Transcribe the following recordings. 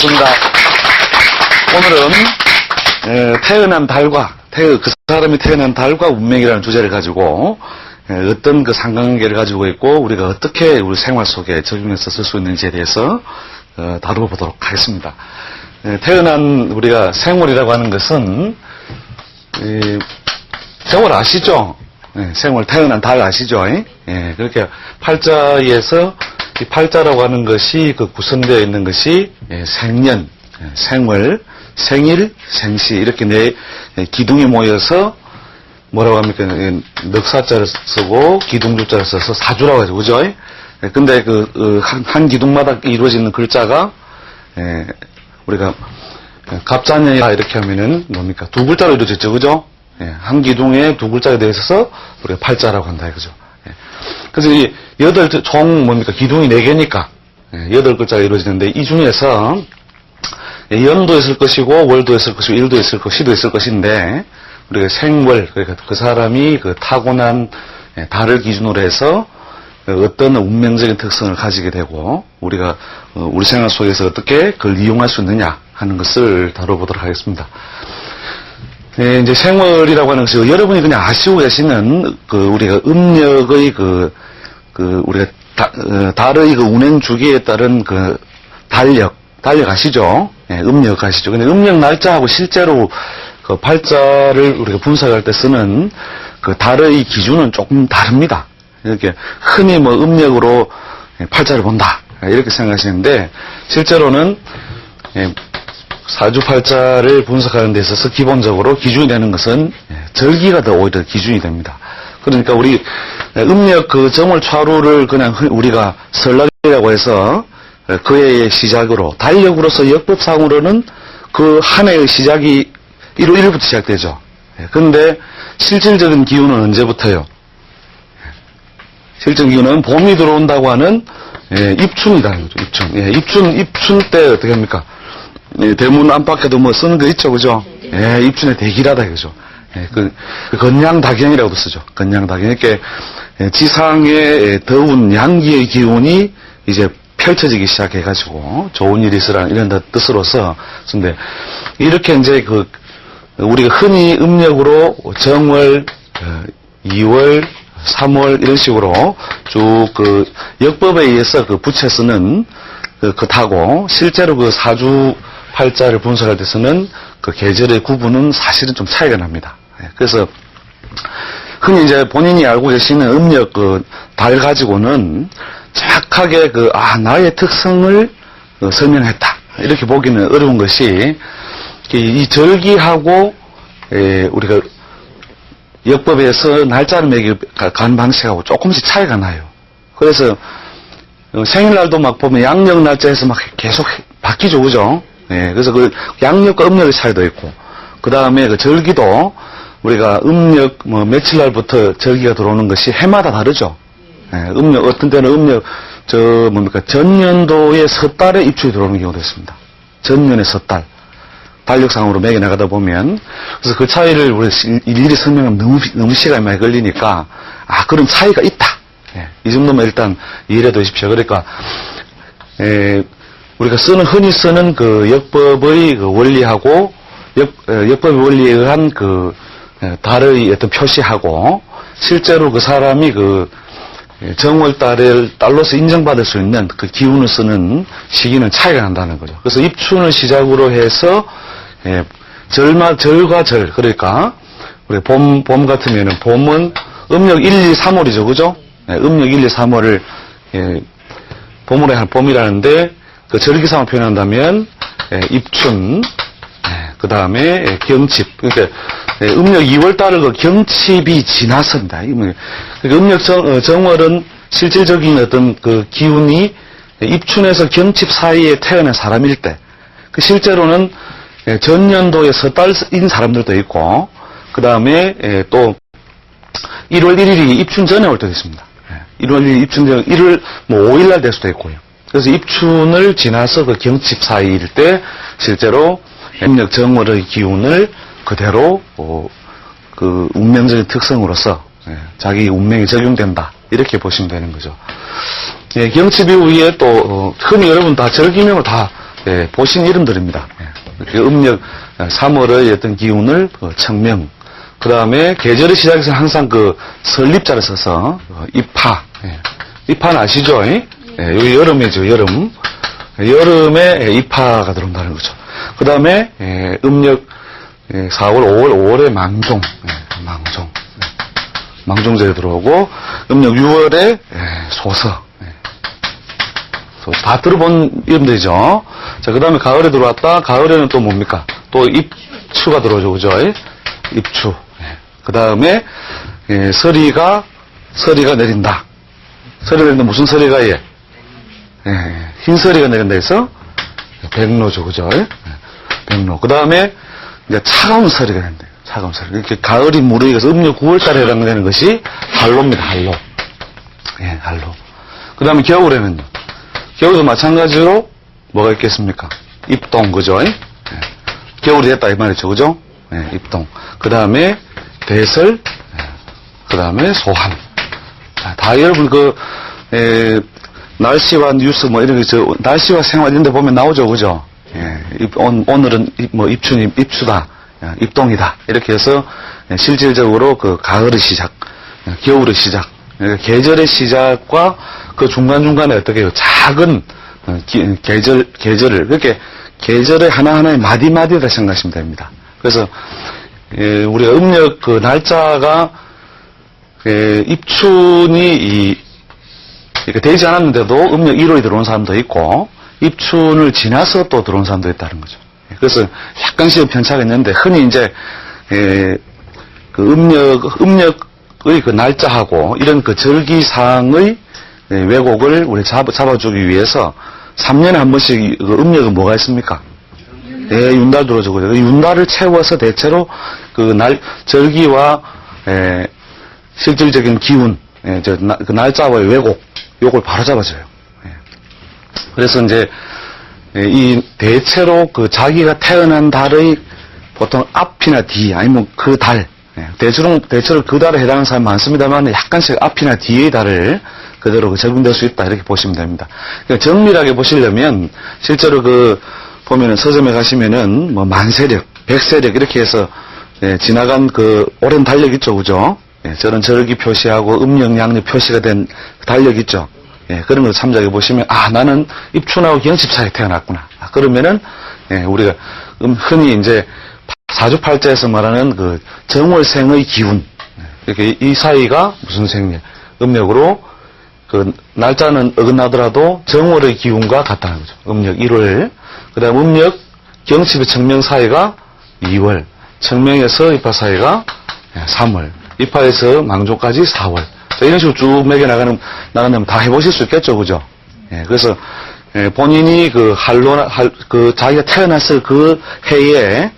반갑습니다. 오늘은 에, 태어난 달과 태, 그 사람이 태어난 달과 운명이라는 주제를 가지고 에, 어떤 그 상관관계를 가지고 있고 우리가 어떻게 우리 생활 속에 적용해서 쓸 수 있는지에 대해서 어, 다뤄보도록 하겠습니다. 에, 태어난 우리가 생월이라고 하는 것은 이, 생월 아시죠? 예, 생월 태어난 달 아시죠? 예, 그렇게 팔자에서 이 팔자라고 하는 것이 그 구성되어 있는 것이 예, 생년, 예, 생월, 생일, 생시 이렇게 네 예, 기둥이 모여서 뭐라고 합니까? 예, 넉사자를 쓰고 기둥주자를 써서 사주라고 하죠, 그죠? 예, 근데 그 어, 한, 한 기둥마다 이루어지는 글자가 예, 우리가 갑자년이라 이렇게 하면은 뭡니까? 두 글자로 이루어졌죠, 그죠? 예, 한 기둥에 두 되어 있어서 우리가 팔자라고 한다 이거죠. 예. 그래서 이 여덟 총 뭡니까? 기둥이 네 개니까 예, 여덟 글자가 이루어지는데 이 중에서 예, 연도 있을 것이고 월도 있을 것이고 일도 있을 것이고 시도 있을 것인데 우리가 생월 그러니까 그 사람이 그 타고난 예, 달을 기준으로 해서 그 어떤 운명적인 특성을 가지게 되고 우리가 어, 우리 생활 속에서 어떻게 그걸 이용할 수 있느냐 하는 것을 다뤄보도록 하겠습니다. 네, 이제 생월이라고 하는 것이 여러분이 그냥 아시고 계시는 그 우리가 음력의 그, 그 우리가 다, 어, 달의 그 운행 주기에 따른 그 달력, 달력 아시죠? 예, 음력 아시죠? 근데 음력 날짜하고 실제로 그 팔자를 우리가 분석할 때 쓰는 그 달의 기준은 조금 다릅니다. 이렇게 흔히 뭐 음력으로 팔자를 본다. 이렇게 생각하시는데 실제로는 예, 사주팔자를 분석하는 데 있어서 기본적으로 기준이 되는 것은 예, 절기가 더 오히려 기준이 됩니다. 그러니까 우리 음력 그 정월 차루를 그냥 흔- 우리가 설날이라고 해서 예, 그 해의 시작으로 달력으로서 역법상으로는 그 한 해의 시작이 1월 1일부터 시작되죠. 그런데 실질적인 기운은 언제부터요? 실질 기운은 봄이 들어온다고 하는 예, 입춘이다. 입춘. 예, 입춘 입춘 때 어떻게 합니까? 예, 대문 안팎에도 뭐 쓰는 거 있죠, 그죠? 예, 입춘의 대기라다, 그죠? 예, 그, 그 건양다경이라고도 쓰죠. 건양다경. 이렇게 예, 지상의 예, 더운 양기의 기운이 이제 펼쳐지기 시작해가지고 좋은 일이 있으라는 이런 뜻으로서 근데 이렇게 이제 그 우리가 흔히 음력으로 정월, 어, 2월, 3월 이런 식으로 쭉 그 역법에 의해서 그 붙여 쓰는 그, 그 타고 실제로 그 사주 팔자를 분석할 때 쓰는 그 계절의 구분은 사실은 좀 차이가 납니다. 예, 그래서 흔히 이제 본인이 알고 계시는 음력 그 달 가지고는 정확하게 그, 아, 나의 특성을 어, 설명했다. 이렇게 보기는 어려운 것이 이, 이 절기하고 에, 우리가 역법에서 날짜를 매기 간 방식하고 조금씩 차이가 나요. 그래서 어, 생일날도 막 보면 양력 날짜에서 막 계속 바뀌죠, 그죠? 예, 그래서 그 양력과 음력의 차이도 있고, 그 다음에 그 절기도 우리가 음력 뭐 며칠 날부터 절기가 들어오는 것이 해마다 다르죠. 예, 음력 어떤 때는 음력 저 뭡니까 전년도의 섣달에 입출이 들어오는 경우도 있습니다. 전년의 섣달. 달력상으로 매겨 나가다 보면 그래서 그 차이를 우리 일일이 설명하면 너무 너무 시간이 많이 걸리니까 아 그런 차이가 있다. 예, 이 정도면 일단 이해해 두십시오. 그러니까 에, 우리가 쓰는 흔히 쓰는 그 역법의 그 원리하고 역, 어, 역법의 원리에 의한 그 에, 달의 어떤 표시하고 실제로 그 사람이 그 예, 정월 달을 달로서 인정받을 수 있는 그 기운을 쓰는 시기는 차이가 난다는 거죠. 그래서 입춘을 시작으로 해서 예, 절마 절과 절 그러니까 우리 봄, 봄 같으면은 봄은 음력 1, 2, 3월이죠, 그죠? 예, 음력 1, 2, 3월을 예, 봄으로 한 봄이라는데 그 절기상을 표현한다면 예, 입춘, 그 다음에 경칩. 그러니까 예, 음력 2월 달을 그 경칩이 뭐, 그러니까 음력 정, 어, 정월은 실질적인 어떤 그 기운이 입춘에서 경칩 사이에 태어난 사람일 때, 그 실제로는 예, 전년도에 서달인 사람들도 있고, 그 다음에 예, 또 1월 1일이 입춘 전에 올 때도 있습니다. 예, 1월 1일 입춘 전, 1월 뭐 5일 날 될 수도 있고요. 그래서 입춘을 지나서 그 경칩 사이일 때 실제로 음력 정월의 기운을 그대로 어, 그 운명적인 특성으로서 예, 자기 운명에 적용된다 이렇게 보시면 되는 거죠. 예, 경칩 이후에 또 어, 흔히 여러분 다 절기명을 다 예, 보신 이름들입니다. 예. 음력 3월의 어떤 기운을 그 청명, 그 다음에 계절의 시작에서 항상 그 설립자를 써서 어, 입하, 예. 입하는 아시죠? 예, 여기 여름이죠, 여름. 여름에 예, 입하가 들어온다는 거죠. 그 다음에 예, 음력 예, 4월, 5월, 5월에 망종, 예, 망종. 예. 망종제에 들어오고 음력 6월에 소서 예. 다 들어본 이름들이죠. 자, 그 다음에 가을에 들어왔다. 가을에는 또 뭡니까? 또 입추가 들어오죠. 그죠? 예? 입추. 그 다음에 서리가 서리가 내린다. 서리가 내린다. 무슨 서리가 예? 예, 흰 서리가 내린다 해서 백로죠. 그죠? 예? 백로. 그 다음에 차가운 서리가 된다. 차가운 서리. 이렇게 가을이 무르익어서 음력 9월달에 해당되는 것이 한로입니다. 한로. 예, 한로. 그 다음에 겨울에는요. 겨울도 마찬가지로 뭐가 있겠습니까? 입동, 그죠? 예? 겨울이 됐다, 이 말이죠. 그죠? 예, 입동. 그 다음에 대설, 그 다음에 소환. 자, 다 여러분 그, 에, 날씨와 뉴스 뭐 이런 게 저, 날씨와 생활 이런 데 보면 나오죠. 그죠? 예, 입- 온, 오늘은 입- 뭐 입추, 입추다. 야, 입동이다. 이렇게 해서 예, 실질적으로 그 가을의 시작, 예, 겨울의 시작, 그러니까 계절의 시작과 그 중간중간에 어떻게 해요? 작은 어, 기- 계절, 계절을, 그렇게 계절의 하나하나의 마디마디다 생각하시면 됩니다. 그래서, 예, 우리가 음력 그 날짜가, 예, 입춘이 이, 이렇게 되지 않았는데도 음력 1월이 들어온 사람도 있고, 입춘을 지나서 또 들어온 사람도 있다는 거죠. 예, 그래서 약간씩 편차가 있는데, 흔히 이제, 예, 그 음력, 음력의 그 날짜하고 이런 그 절기상의 예, 왜곡을 우리 잡아, 잡아주기 위해서 3년에 한 번씩 이- 그 음력은 뭐가 있습니까? 예, 윤달. 그죠? 그 윤달을 채워서 대체로 그 날, 절기와, 예, 실질적인 기운, 예, 저, 나- 그 날짜와의 왜곡, 요걸 바로 잡아줘요. 예. 그래서 이제, 예, 이 대체로 그 자기가 태어난 달의 보통 앞이나 뒤, 아니면 그 달, 예, 대체로, 대체로 그 달에 해당하는 사람이 많습니다만 약간씩 앞이나 뒤의 달을 그대로 그 적용될 수 있다. 이렇게 보시면 됩니다. 그러니까 정밀하게 보시려면 실제로 그 보면은 서점에 가시면은 뭐 만세력, 백세력 이렇게 해서 예, 지나간 그 오랜 달력 있죠. 그죠? 예, 저런 절기 표시하고 음력 양력 표시가 된 달력 있죠. 예, 그런 걸 참작해 보시면 아 나는 입춘하고 경십사에 태어났구나. 아, 그러면은 예, 우리가 음, 흔히 이제 사주팔자에서 말하는 그 정월생의 기운 예, 이렇게 이 사이가 무슨 생일 음력으로 그 날짜는 어긋나더라도 정월의 기운과 같다는 거죠. 음력 1월 그다음 음력 경칩의 청명 사이가 2월 청명에서 입하 사이가 3월 입하에서 망조까지 4월 자, 이런 식으로 쭉 매겨 나가는 나가면 다 해보실 수 있겠죠, 그죠? 예, 그래서 예, 본인이 그 할로 할, 그 자기가 태어났을 그 해에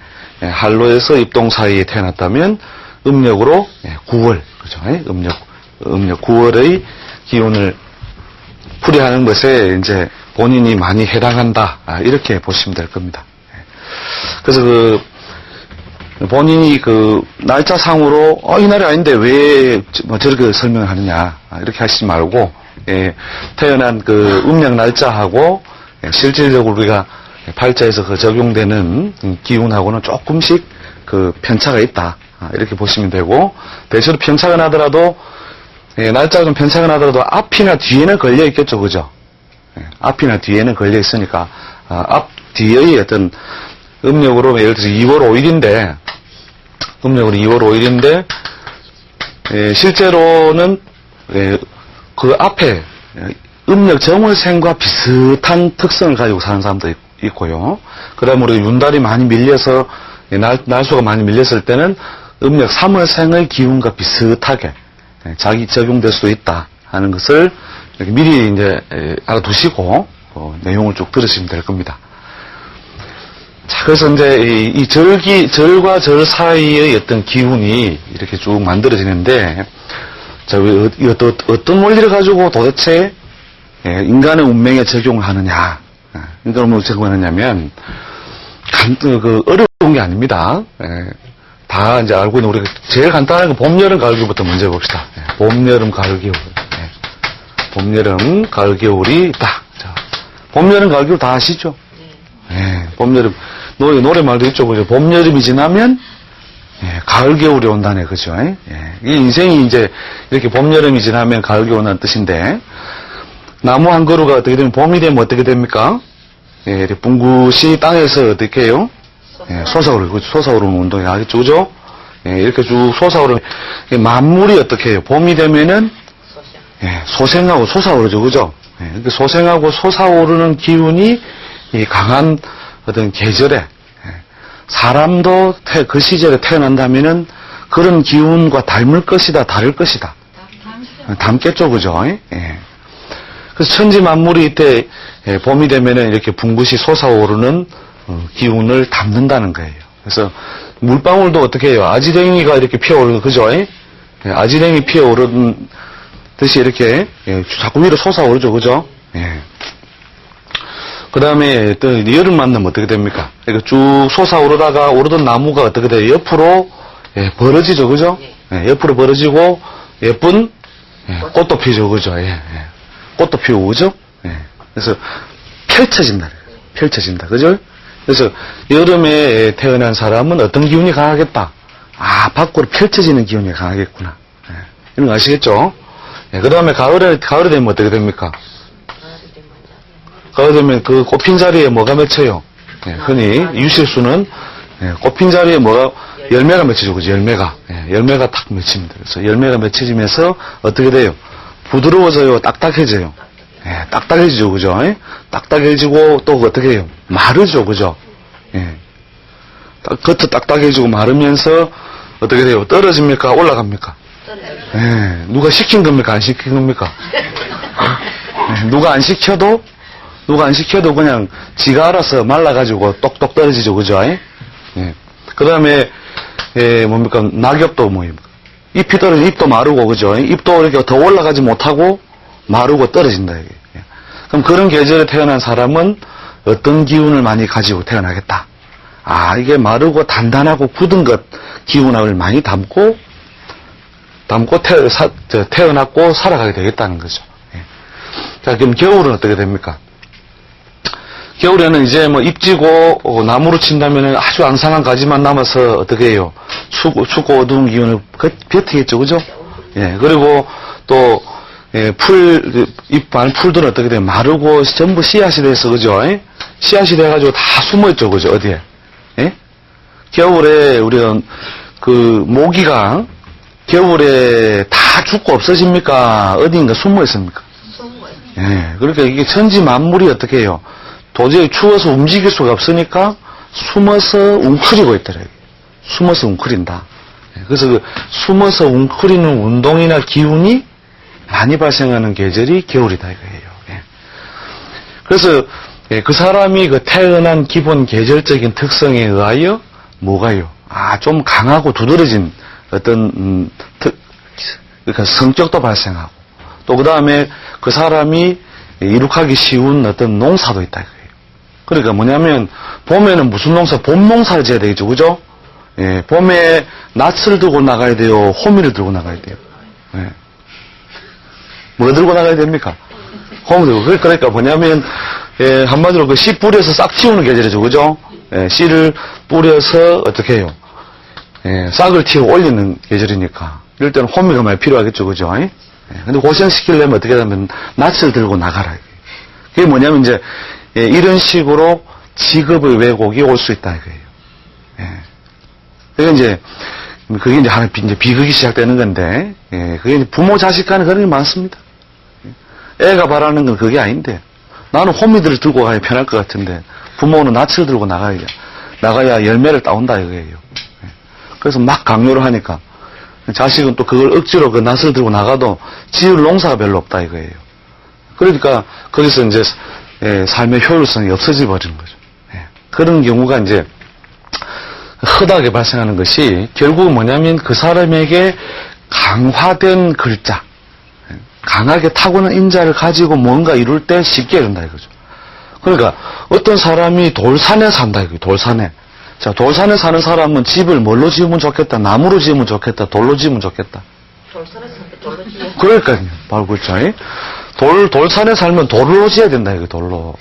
예, 할로에서 입동 사이에 태어났다면 음력으로 예, 9월 그죠? 예, 음력 음력 9월의 기운을 풀이하는 것에 이제 본인이 많이 해당한다 아, 이렇게 보시면 될 겁니다. 예. 그래서 그 본인이 그 날짜상으로 어, 이 날이 아닌데 왜뭐 저렇게 설명을 하느냐 아, 이렇게 하시지 말고 예, 태어난 그 음력 날짜하고 예, 실질적으로 우리가 팔자에서 그 적용되는 음, 기운하고는 조금씩 그 편차가 있다. 아, 이렇게 보시면 되고 대체로 편차가 나더라도 예, 날짜가 좀 편차가 나더라도 앞이나 뒤에는 걸려 있겠죠 그죠? 예, 앞이나 뒤에는 걸려 있으니까 아, 앞 뒤의 어떤 음력으로 예를 들어서 2월 5일인데 음력으로 2월 5일인데 예, 실제로는 예, 그 앞에 예, 음력 정월생과 비슷한 특성을 가지고 사는 사람도 있, 있고요. 그다음에 우리 윤달이 많이 밀려서 예, 날, 날수가 많이 밀렸을 때는 음력 3월생의 기운과 비슷하게 예, 자기 적용될 수도 있다 하는 것을 미리 이제 예, 알아두시고 어, 내용을 쭉 들으시면 될 겁니다. 자, 그래서 이제 이, 이 절기, 절과 절 사이의 어떤 기운이 이렇게 쭉 만들어지는데, 자, 왜, 어, 이 어떤, 어떤 원리를 가지고 도대체 예, 인간의 운명에 적용을 하느냐. 예, 인간의 운명에 적용하느냐면, 간, 그, 그 어려운 게 아닙니다. 예, 다 이제 알고 있는 우리가 제일 간단한 건 봄, 여름, 가을, 겨울부터 먼저 봅시다. 예, 봄, 여름, 가을, 겨울. 예, 봄, 여름, 가을, 겨울이 있다. 자, 봄, 여름, 가을, 겨울 다 아시죠? 봄, 여름. 노래, 노래말도 있죠. 그죠? 봄, 여름이 지나면, 예, 가을, 겨울이 온다네. 그죠? 예. 이 인생이 이제, 이렇게 봄, 여름이 지나면 가을, 겨울 온다는 뜻인데, 나무 한 그루가 어떻게 되면, 봄이 되면 어떻게 됩니까? 예, 이렇게 붕굿이 땅에서 어떻게 해요? 예, 솟아오르고, 솟아오르는 운동이 알겠죠? 그죠? 예, 이렇게 쭉 솟아오르는, 이 만물이 어떻게 해요? 봄이 되면은, 예, 소생하고 솟아오르죠, 그죠? 예, 이렇게 소생하고 솟아오르는 기운이 이 강한 어떤 계절에 예, 사람도 태- 그 시절에 태어난다면은 그런 기운과 닮을 것이다, 다를 것이다. 어, 닮겠죠, 그죠? 예. 그래서 천지 만물이 이때 예, 봄이 되면은 이렇게 붕굿이 솟아오르는 어, 기운을 담는다는 거예요. 그래서 물방울도 어떻게 해요? 아지랭이가 이렇게 피어오르는 그죠? 예, 아지랭이 피어오르는 듯이 이렇게 예, 자꾸 위로 솟아오르죠, 그죠? 예. 그 다음에 또 열을 만나면 어떻게 됩니까? 이렇게 쭉 솟아오르다가 오르던 나무가 어떻게 돼요? 옆으로 예, 벌어지죠, 그죠? 예, 옆으로 벌어지고 예쁜 예, 꽃도 피죠, 그죠? 예, 예. 꽃도 피우고, 그죠? 예. 그래서 펼쳐진다. 펼쳐진다, 그죠? 그래서 여름에 태어난 사람은 어떤 기운이 강하겠다? 아, 밖으로 펼쳐지는 기운이 강하겠구나. 예. 이런 거 아시겠죠? 예, 그 다음에 가을에, 가을이 되면 어떻게 됩니까? 되면 그 꽃핀 자리에 뭐가 맺혀요? 예, 흔히 유실수는 예, 꽃핀 자리에 뭐가 열매가 맺혀지고 그죠? 열매가 예, 열매가 탁 맺힙니다. 그래서 열매가 맺혀지면서 어떻게 돼요? 부드러워져요, 딱딱해져요. 예, 딱딱해지죠, 그죠? 예? 딱딱해지고 또 어떻게 해요? 마르죠, 그죠? 예. 딱, 겉은 딱딱해지고 마르면서 어떻게 돼요? 떨어집니까? 올라갑니까? 예, 누가 시킨 겁니까? 안 시킨 겁니까? 예, 누가 안 시켜도 누가 안 시켜도 그냥 지가 알아서 말라가지고 똑똑 떨어지죠, 그죠? 예. 그 다음에, 예, 뭡니까, 낙엽도 뭐입니까? 잎이 떨어지 잎도 마르고, 그죠? 잎도 이렇게 더 올라가지 못하고 마르고 떨어진다, 이게. 예. 그럼 그런 계절에 태어난 사람은 어떤 기운을 많이 가지고 태어나겠다? 아, 이게 마르고 단단하고 굳은 것, 기운을 많이 담고, 담고 태, 사- 저, 태어났고 살아가게 되겠다는 거죠. 예. 자, 그럼 겨울은 어떻게 됩니까? 겨울에는 이제 뭐 잎지고 어, 나무로 친다면 아주 앙상한 가지만 남아서 어떻게 해요? 춥고, 춥고 어두운 기운을 그- 뱉히겠죠, 그죠? 예, 그리고 또, 예, 풀, 잎반 풀들은 어떻게 돼요? 마르고 전부 씨앗이 돼서, 그죠? 예? 씨앗이 돼가지고 다 숨어있죠, 그죠? 어디에? 예? 겨울에 우리가 그 모기가 겨울에 다 죽고 없어집니까? 어디인가 숨어 있습니까? 예, 그러니까 이게 천지 만물이 어떻게 해요? 도저히 추워서 움직일 수가 없으니까 숨어서 웅크리고 있더래요. 숨어서 웅크린다. 예, 그래서 그 숨어서 웅크리는 운동이나 기운이 많이 발생하는 계절이 겨울이다 이거예요. 예. 그래서 예, 그 사람이 그 태어난 기본 계절적인 특성에 의하여 뭐가요? 아, 좀 강하고 두드러진 어떤 음, 특, 그러니까 성격도 발생하고 또 그 다음에 그 사람이 이룩하기 쉬운 어떤 농사도 있다. 그러니까 뭐냐면 봄에는 무슨 농사, 봄 농사를 지어야 되겠죠, 그죠? 예, 봄에 낯을 들고 나가야 돼요, 호미를 들고 나가야 돼요. 예. 뭐 들고 나가야 됩니까? 호미 들고. 그- 그러니까 뭐냐면 예, 한마디로 그 씨 뿌려서 싹 틔우는 계절이죠, 그죠? 예, 씨를 뿌려서 어떻게 해요? 예, 싹을 틔워 올리는 계절이니까. 이럴 때는 호미가 많이 필요하겠죠, 그죠? 예? 근데 고생시키려면 어떻게 하면 낯을 들고 나가라. 그게 뭐냐면 이제, 예, 이런 식으로 직업의 왜곡이 올 수 있다, 이거예요. 예. 그게 이제, 그게 이제 하나, 비- 이제 비극이 시작되는 건데, 예, 그게 부모 자식 간에 그런 게 많습니다. 애가 바라는 건 그게 아닌데, 나는 호미들을 들고 가야 편할 것 같은데, 부모는 낯을 들고 나가야, 나가야 열매를 따온다, 이거예요. 예. 그래서 막 강요를 하니까, 자식은 또 그걸 억지로 그 낯을 들고 나가도 지을 농사가 별로 없다 이거예요. 그러니까 거기서 이제 예, 삶의 효율성이 없어져 버리는 거죠. 예. 그런 경우가 이제 흔하게 발생하는 것이 결국은 뭐냐면 그 사람에게 강화된 글자, 예, 강하게 타고난 인자를 가지고 뭔가 이룰 때 쉽게 된다 이거죠. 그러니까 어떤 사람이 돌산에 산다 이거예요. 돌산에. 자, 돌산에 사는 사람은 집을 뭘로 지으면 좋겠다. 나무로 지으면 좋겠다. 돌로 지으면 좋겠다. 그러니까요. 바로 그렇죠. 예? 돌, 돌산에 살면 돌로 지어야 된다, 이거, 돌로.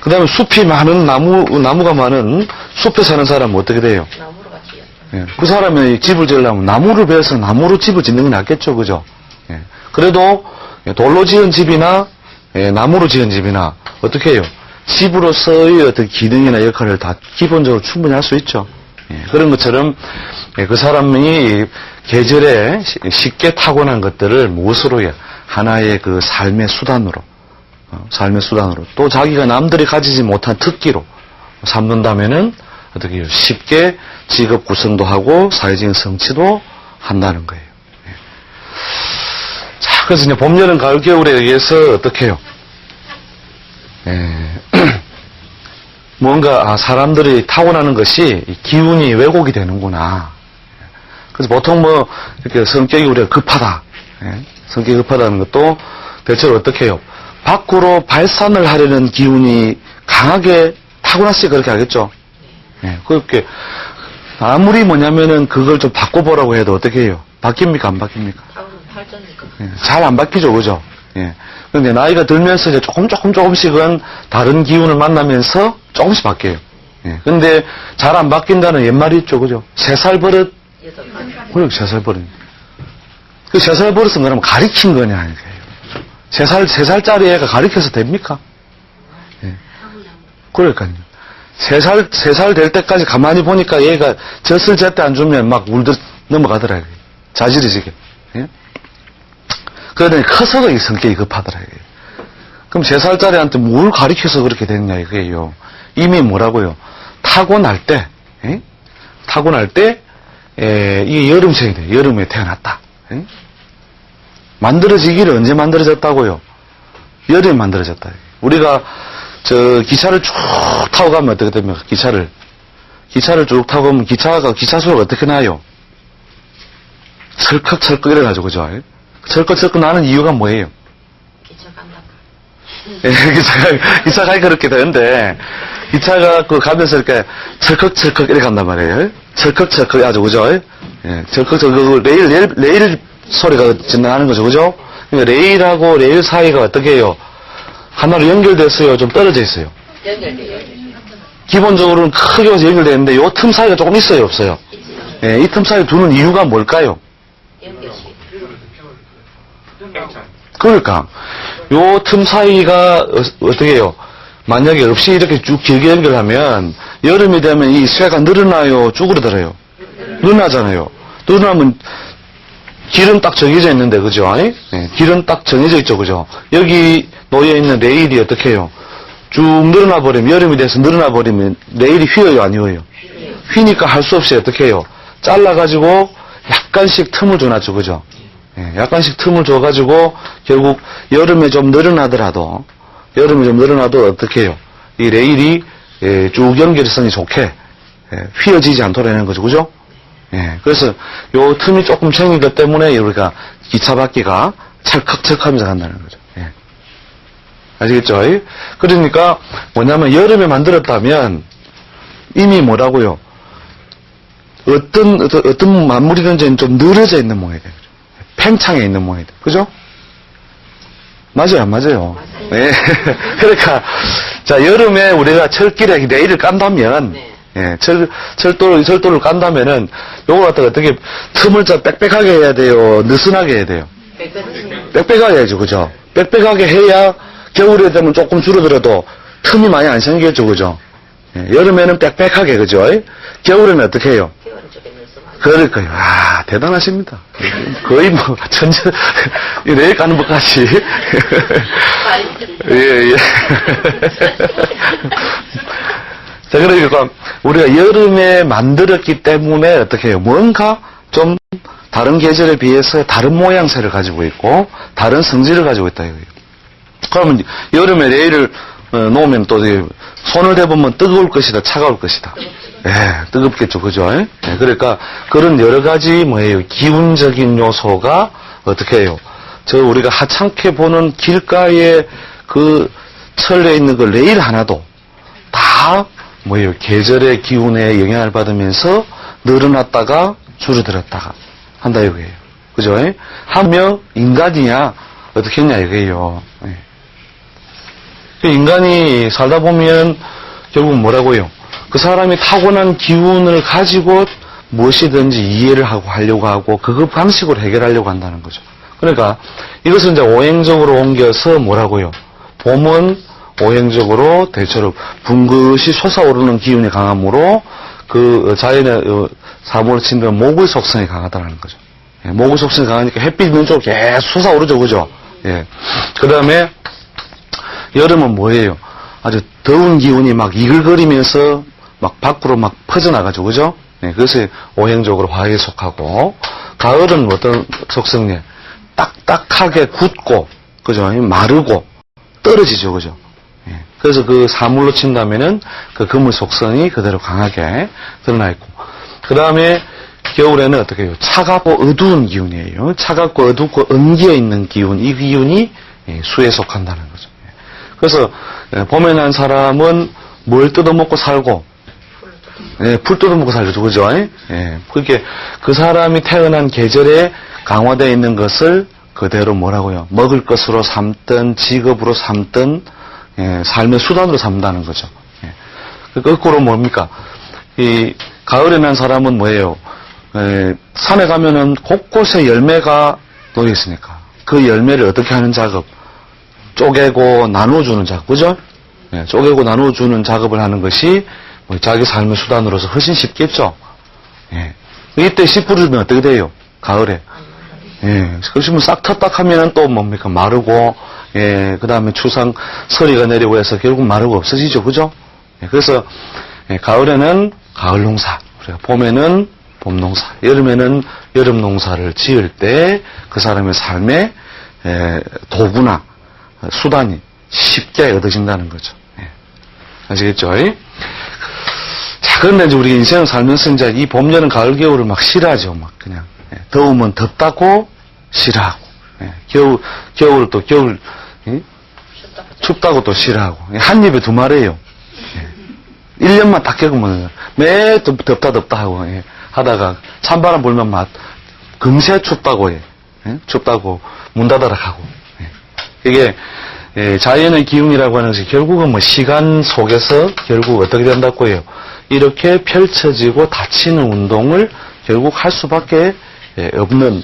그 다음에 숲이 많은 나무, 나무가 많은 숲에 사는 사람은 어떻게 돼요? 나무로. 예, 그 사람이 집을 지으려면 나무를 베어서 나무로 집을 짓는 게 낫겠죠, 그죠? 예, 그래도 돌로 지은 집이나 예, 나무로 지은 집이나 어떻게 해요? 집으로서의 어떤 기능이나 역할을 다 기본적으로 충분히 할 수 있죠. 예, 그런 것처럼 예, 그 사람이 계절에 시- 쉽게 타고난 것들을 무엇으로 해? 하나의 그 삶의 수단으로 어, 삶의 수단으로 또 자기가 남들이 가지지 못한 특기로 삼는다면은 어떻게? 쉽게 직업 구성도 하고 사회적인 성취도 한다는 거예요. 예. 자, 그래서 이제 봄, 여름, 가을, 겨울에 의해서 어떻게 해요? 예. 뭔가 아, 사람들이 타고나는 것이 이 기운이 왜곡이 되는구나. 그래서 보통 뭐 이렇게 성격이 우리가 급하다. 예. 성격이 급하다는 것도 대체로 어떻게 해요? 밖으로 발산을 하려는 기운이 강하게 타고났으니 그렇게 하겠죠. 예. 그렇게 아무리 뭐냐면은 그걸 좀 바꿔보라고 해도 어떻게 해요? 바뀝니까? 안 바뀝니까? 타고는 발전니까. 잘안 바뀌죠, 그죠? 예. 근데 나이가 들면서 이제 조금 조금 조금씩은 다른 기운을 만나면서 조금씩 바뀌어요. 예. 근데 잘 안 바뀐다는 옛말이 있죠, 그죠? 세 살 버릇. 그래, 세살 버릇. 그세살 버릇은 그러면 가리킨 거냐, 이거예요. 세 살, 세 살짜리 애가 가리켜서 됩니까? 예. 그러니까요. 세 살, 세 살 될 때까지 가만히 보니까 얘가 젖을 제때 안 주면 막 울듯 넘어가더라고요. 자질이 지게. 예? 그러더니 커서도 이 성격이 급하더라고요. 그럼 세 살짜리한테 뭘 가리켜서 그렇게 됐냐 이거예요. 이미 뭐라고요? 타고날 때, 예? 타고날 때, 에, 이게 여름생이 돼. 여름에 태어났다. 예? 만들어지기를 언제 만들어졌다고요? 여름에 만들어졌다. 우리가 저 기차를 쭉 타고 가면 어떻게 됩니까? 기차를 기차를 쭉 타고 가면 기차가 기차 소리가 어떻게 나요? 철컥철컥 이래가지고 그죠? 철컥철컥 나는 이유가 뭐예요? 기차 간다. 예, 기차가 기차가 그렇게 되는데 기차가 그 가면서 이렇게 철컥철컥 이렇게 간단 말이에요. 철컥철컥 아주 그죠? 예, 철컥철컥 그 레일 레일 레일 소리가 지나가는 거죠, 그죠? 그러니까 레일하고 레일 사이가 어떻게 해요? 하나로 연결됐어요, 좀 떨어져 있어요. 연결돼요. 기본적으로는 크게 해서 연결되는데 요 틈 사이가 조금 있어요, 없어요? 예, 이 틈 사이 두는 이유가 뭘까요? 그러니까 요 틈 사이가 어, 떻게 해요? 만약에 없이 이렇게 쭉 길게 연결하면 여름이 되면 이 쇠가 늘어나요, 쭈그러들어요. 늘어나잖아요. 늘어나면 길은 딱 정해져 있는데 그죠? 예, 길은 딱 정해져 있죠, 그죠? 여기 놓여 있는 레일이 어떻게 해요? 쭉 늘어나 버리면 여름이 돼서 늘어나 버리면 레일이 휘어요, 안 휘어요? 휘니까 할 수 없이 어떻게 해요? 잘라 가지고 약간씩 틈을 줘놨죠, 그죠? 예, 약간씩 틈을 줘가지고 결국 여름에 좀 늘어나더라도 여름에 좀 늘어나도 어떻게 해요? 이 레일이 예, 쭉 연결성이 좋게 예, 휘어지지 않도록 하는 거죠, 그죠? 예, 그래서 요 틈이 조금 생긴 것 때문에 우리가 기차 바퀴가 찰컥찰컥하면서 간다는 거죠. 예. 아시겠죠? 예? 그러니까 뭐냐면 여름에 만들었다면 이미 뭐라고요? 어떤 어떤, 어떤 만물이든지 좀 늘어져 있는 모양이 돼요. 팽창해 있는 모양이 돼요. 그죠? 맞아요, 안 맞아요? 네. 그러니까 자 여름에 우리가 철길에 레일을 깐다면 네. 예, 철, 철도를, 철도를 깐다면은, 요걸 갖다가 어떻게, 틈을 좀 빽빽하게 해야 돼요? 느슨하게 해야 돼요? 빽빽하게 해야죠, 그죠? 빽빽하게 해야, 겨울에 되면 조금 줄어들어도, 틈이 많이 안 생기겠죠, 그죠? 예, 여름에는 빽빽하게, 그죠? 겨울에는 어떻게 해요? 그럴 거예요. 아, 대단하십니다. 거의 뭐, 전체, 이 내일 가는 것까지. 예, 예. 자, 그러니까, 우리가 여름에 만들었기 때문에 어떻게 해요? 뭔가 좀 다른 계절에 비해서 다른 모양새를 가지고 있고, 다른 성질을 가지고 있다, 이거예요. 그러면 여름에 레일을 어, 놓으면 또 손을 대보면 뜨거울 것이다, 차가울 것이다. 예, 뜨겁겠죠, 그죠? 예, 그러니까 그런 여러 가지 뭐예요? 기운적인 요소가 어떻게 해요? 저 우리가 하찮게 보는 길가에 그 철에 있는 그 레일 하나도 다 뭐예요? 계절의 기운에 영향을 받으면서 늘어났다가 줄어들었다가 한다 이거예요. 그죠? 예? 하며 인간이야 어떻게 했냐 이거예요. 예. 그 인간이 살다 보면 결국 뭐라고요? 그 사람이 타고난 기운을 가지고 무엇이든지 이해를 하고 하려고 하고 그 방식으로 해결하려고 한다는 거죠. 그러니까 이것을 이제 오행적으로 옮겨서 뭐라고요? 봄은 오행적으로 대체로 붕긋이 솟아오르는 기운이 강하므로 그 자연의 어, 사물을 친다면 목의 속성이 강하다는 거죠. 예, 목의 속성이 강하니까 햇빛 있는 쪽으로 계속 솟아오르죠, 그죠? 예. 그 다음에 여름은 뭐예요? 아주 더운 기운이 막 이글거리면서 막 밖으로 막 퍼져나가죠, 그죠? 네, 그것이 오행적으로 화에 속하고, 가을은 어떤 속성이 딱딱하게 굳고, 그죠? 마르고, 떨어지죠, 그죠? 예, 그래서 그 사물로 친다면은 그 그물 속성이 그대로 강하게 드러나 있고, 그 다음에 겨울에는 어떻게 해요? 차갑고 어두운 기운이에요. 차갑고 어둡고 엉겨 있는 기운, 이 기운이 예, 수에 속한다는 거죠. 예. 그래서 예, 봄에 난 사람은 뭘 뜯어먹고 살고 예, 풀 뜯어먹고 살죠, 그죠? 예, 그렇게 그 사람이 태어난 계절에 강화되어 있는 것을 그대로 뭐라고요? 먹을 것으로 삼든 직업으로 삼든 예, 삶의 수단으로 삼다는 거죠. 예. 그 거꾸로 뭡니까? 이 가을에 난 사람은 뭐예요? 에, 산에 가면은 곳곳에 열매가 놓여 있으니까 그 열매를 어떻게 하는 작업? 쪼개고 나눠주는 작업, 그죠? 예, 쪼개고 나눠주는 작업을 하는 것이 뭐 자기 삶의 수단으로서 훨씬 쉽겠죠? 예. 이때 씨 뿌리면 어떻게 돼요? 가을에. 예. 그러시면 싹 텄딱 하면은 또 뭡니까? 마르고, 예. 그 다음에 추상, 서리가 내리고 해서 결국 마르고 없어지죠. 그죠? 예, 그래서, 예, 가을에는 가을 농사, 우리가 봄에는 봄 농사, 여름에는 여름 농사를 지을 때 그 사람의 삶의 에, 도구나 수단이 쉽게 얻어진다는 거죠. 예. 아시겠죠? 예? 자, 그런데 이제 우리 인생을 살면서 이제 이 봄, 여름, 가을, 겨울을 막 싫어하죠. 막 그냥. 예. 더우면 덥다고 싫어하고, 예. 겨울, 겨울 또 겨울, 예? 춥다고 또 싫어하고. 예, 한 입에 두. 예. 1년만 딱 겪으면 매 덥- 덥다 덥다 하고 예. 하다가 찬바람 불면 막 금세 춥다고 해. 예? 춥다고 문 닫아라 하고. 예. 이게 예, 자연의 기운이라고 하는 것이 결국은 뭐 시간 속에서 결국 어떻게 된다고 해요. 이렇게 펼쳐지고 닫히는 운동을 결국 할 수밖에 예, 없는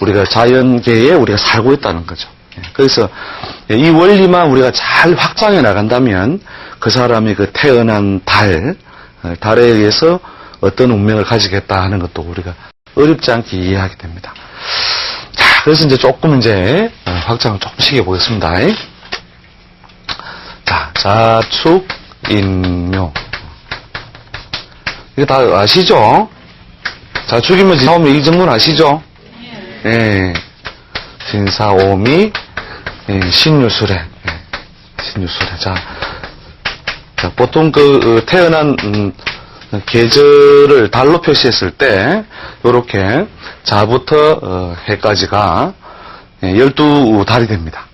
우리가 자연계에 우리가 살고 있다는 거죠. 예, 그래서 이 원리만 우리가 잘 확장해 나간다면 그 사람이 그 태어난 달, 어, 달에 의해서 어떤 운명을 가지겠다 하는 것도 우리가 어렵지 않게 이해하게 됩니다. 자, 그래서 이제 조금 이제 어, 확장을 조금씩 해보겠습니다. 자, 자축, 인묘. 이거 다 아시죠? 자축이면 진사오미 이 정도는 아시죠? 예. 진사오미, 예, 신유술에, 예. 자, 자, 보통 그 어, 태어난 음, 계절을 달로 표시했을 때 이렇게 자부터 어, 해까지가 예, 12달이 됩니다.